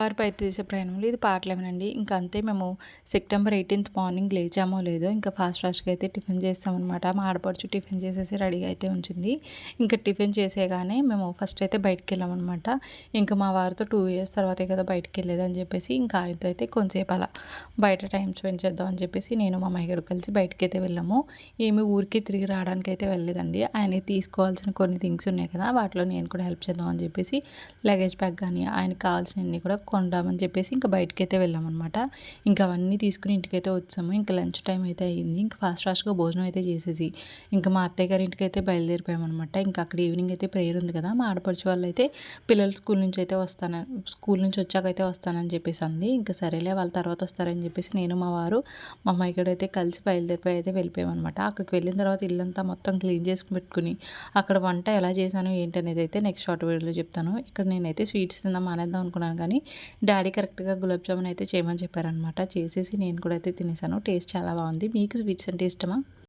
వారి పై తీసే ప్రయాణంలో ఇది పార్ట్ లెవెన్ అండి ఇంకా అంతే మేము సెప్టెంబర్ ఎయిటీన్త్ మార్నింగ్ లేచామో లేదో ఇంకా ఫాస్ట్ ఫాస్ట్గా అయితే టిఫిన్ చేస్తామన్నమాట. మా ఆడపడుచు టిఫిన్ చేసేసి రెడీగా అయితే ఉంచింది. ఇంకా టిఫిన్ చేసేగానే మేము ఫస్ట్ అయితే బయటికి వెళ్ళామన్నమాట ఇంకా మా వారితో టూ ఇయర్స్ తర్వాతే కదా బయటకు వెళ్ళేది అని చెప్పేసి ఇంకా ఆయనతో అయితే కొంతసేపు అలా బయట టైం స్పెండ్ చేద్దాం అని చెప్పేసి నేను మా అమ్మాయి కలిసి బయటకి అయితే వెళ్ళాము. ఏమి ఊరికి తిరిగి రావడానికి అయితే వెళ్ళలేదండి. ఆయన తీసుకోవాల్సిన కొన్ని థింగ్స్ ఉన్నాయి కదా వాటిలో నేను కూడా హెల్ప్ చేద్దాం అని చెప్పేసి లగేజ్ బ్యాగ్ కానీ ఆయనకు కావాల్సినవన్నీ కూడా కొందామని చెప్పేసి ఇంకా బయటకి అయితే వెళ్ళామన్నమాట. ఇంకా అవన్నీ తీసుకుని ఇంటికైతే వచ్చాము. ఇంకా లంచ్ టైం అయితే అయ్యింది ఇంకా ఫాస్ట్ ఫాస్ట్గా భోజనం అయితే చేసేసి ఇంకా మా అత్తయ్య గారి ఇంటికి అయితే బయలుదేరిపోయామన్నమాట. ఇంకా అక్కడ ఈవినింగ్ అయితే ప్రేయర్ ఉంది కదా మా ఆడపడిచి వాళ్ళు అయితే పిల్లలు స్కూల్ నుంచి అయితే వస్తాను స్కూల్ నుంచి వచ్చాక అయితే వస్తానని చెప్పేసి అంది. ఇంకా సరేలే వాళ్ళ తర్వాత వస్తారని చెప్పేసి నేను మా వారు మా అమ్మాయి అయితే కలిసి బయలుదేరిపోయి అయితే వెళ్ళిపోయామన్నమాట. అక్కడికి వెళ్ళిన తర్వాత ఇల్లంతా మొత్తం క్లీన్ చేసి పెట్టుకుని అక్కడ వంట ఎలా చేశాను ఏంటనేది అయితే నెక్స్ట్ షార్ట్ వీడియోలో చెప్తాను. ఇక్కడ నేనైతే స్వీట్స్ తిందాం మానేద్దాం అనుకున్నాను కానీ డాడీ కరెక్ట్గా గులాబ్ జామున్ అయితే చేయమని చెప్పారనమాట చేసేసి నేను కూడా అయితే తినేసాను. టేస్ట్ చాలా బాగుంది. మీకు స్వీట్స్ అంటే ఇష్టమా?